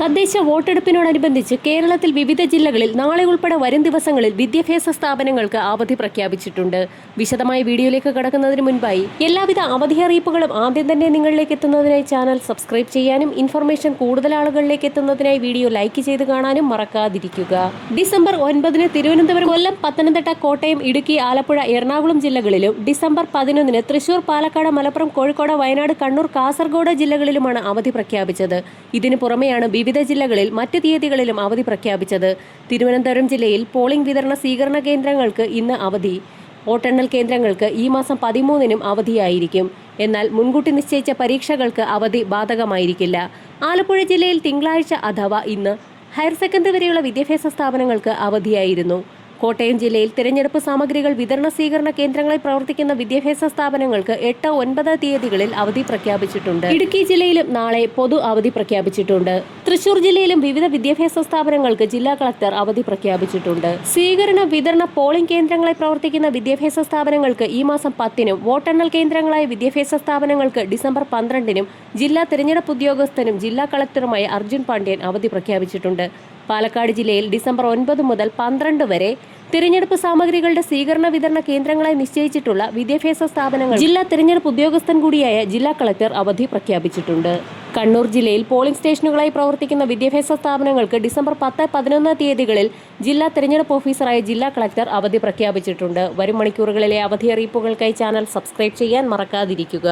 തദ്ദേശ വോട്ടെടുപ്പിനോടനുബന്ധിച്ച് കേരളത്തിൽ വിവിധ ജില്ലകളിൽ നാളെ ഉൾപ്പെടെ വരും ദിവസങ്ങളിൽ വിദ്യാഭ്യാസ സ്ഥാപനങ്ങൾക്ക് അവധി പ്രഖ്യാപിച്ചിട്ടുണ്ട്. വിശദമായ വീഡിയോയിലേക്ക് കടക്കുന്നതിന് മുൻപായി എല്ലാവിധ അവധി അറിയിപ്പുകളും ആദ്യം തന്നെ നിങ്ങളിലേക്ക് എത്തുന്നതിനായി ചാനൽ സബ്സ്ക്രൈബ് ചെയ്യാനും ഇൻഫർമേഷൻ കൂടുതൽ ആളുകളിലേക്ക് എത്തുന്നതിനായി വീഡിയോ ലൈക്ക് ചെയ്ത് കാണാനും മറക്കാതിരിക്കുക. ഡിസംബർ ഒൻപതിന് തിരുവനന്തപുരം കൊല്ലം പത്തനംതിട്ട കോട്ടയം ഇടുക്കി ആലപ്പുഴ എറണാകുളം ജില്ലകളിലും ഡിസംബർ പതിനൊന്നിന് തൃശൂർ പാലക്കാട് മലപ്പുറം കോഴിക്കോട് വയനാട് കണ്ണൂർ കാസർഗോഡ് ജില്ലകളിലുമാണ് അവധി പ്രഖ്യാപിച്ചത്. ഇതിനു പുറമെയാണ് വിവിധ ജില്ലകളിൽ മറ്റ് തീയതികളിലും അവധി പ്രഖ്യാപിച്ചത്. തിരുവനന്തപുരം ജില്ലയിൽ പോളിംഗ് വിതരണ സ്വീകരണ കേന്ദ്രങ്ങൾക്ക് ഇന്ന് അവധി. വോട്ടെണ്ണൽ കേന്ദ്രങ്ങൾക്ക് ഈ മാസം പതിമൂന്നിനും അവധിയായിരിക്കും. എന്നാൽ മുൻകൂട്ടി നിശ്ചയിച്ച പരീക്ഷകൾക്ക് അവധി ബാധകമായിരിക്കില്ല. ആലപ്പുഴ ജില്ലയിൽ തിങ്കളാഴ്ച അഥവാ ഇന്ന് ഹയർ സെക്കൻഡറി വരെയുള്ള വിദ്യാഭ്യാസ സ്ഥാപനങ്ങൾക്ക് അവധിയായിരുന്നു. കോട്ടയം ജില്ലയിൽ തിരഞ്ഞെടുപ്പ് സാമഗ്രികൾ വിതരണ സ്വീകരണ കേന്ദ്രങ്ങളിൽ പ്രവർത്തിക്കുന്ന വിദ്യാഭ്യാസ സ്ഥാപനങ്ങൾക്ക് എട്ട് ഒൻപത് തീയതികളിൽ അവധി പ്രഖ്യാപിച്ചിട്ടുണ്ട്. ഇടുക്കി ജില്ലയിലും നാളെ പൊതു അവധി പ്രഖ്യാപിച്ചിട്ടുണ്ട്. തൃശൂർ ജില്ലയിലും വിവിധ വിദ്യാഭ്യാസ സ്ഥാപനങ്ങൾക്ക് ജില്ലാ കളക്ടർ അവധി പ്രഖ്യാപിച്ചിട്ടുണ്ട്. സ്വീകരണ വിതരണ പോളിംഗ് കേന്ദ്രങ്ങളെ പ്രവർത്തിക്കുന്ന വിദ്യാഭ്യാസ സ്ഥാപനങ്ങൾക്ക് ഈ മാസം പത്തിനും വോട്ടെണ്ണൽ കേന്ദ്രങ്ങളായ വിദ്യാഭ്യാസ സ്ഥാപനങ്ങൾക്ക് ഡിസംബർ പന്ത്രണ്ടിനും ജില്ലാ തിരഞ്ഞെടുപ്പ് ഉദ്യോഗസ്ഥനും ജില്ലാ കളക്ടറുമായ അർജുൻ പാണ്ഡ്യൻ അവധി പ്രഖ്യാപിച്ചിട്ടുണ്ട്. പാലക്കാട് ജില്ലയിൽ ഡിസംബർ ഒൻപത് മുതൽ പന്ത്രണ്ട് വരെ തിരഞ്ഞെടുപ്പ് സാമഗ്രികളുടെ സ്വീകരണ വിതരണ കേന്ദ്രങ്ങളായി നിശ്ചയിച്ചിട്ടുള്ള വിദ്യാഭ്യാസ സ്ഥാപനങ്ങൾ ജില്ലാ തിരഞ്ഞെടുപ്പ് ഉദ്യോഗസ്ഥൻ കൂടിയായ ജില്ലാ കളക്ടർ അവധി പ്രഖ്യാപിച്ചിട്ടുണ്ട്. കണ്ണൂർ ജില്ലയിൽ പോളിംഗ് സ്റ്റേഷനുകളായി പ്രവർത്തിക്കുന്ന വിദ്യാഭ്യാസ സ്ഥാപനങ്ങൾക്ക് ഡിസംബർ പത്ത് പതിനൊന്ന് തീയതികളിൽ ജില്ലാ തിരഞ്ഞെടുപ്പ് ഓഫീസറായ ജില്ലാ കളക്ടർ അവധി പ്രഖ്യാപിച്ചിട്ടുണ്ട്. വരും മണിക്കൂറുകളിലെ അവധി അറിയിപ്പുകൾക്കായി ചാനൽ സബ്സ്ക്രൈബ് ചെയ്യാൻ മറക്കാതിരിക്കുക.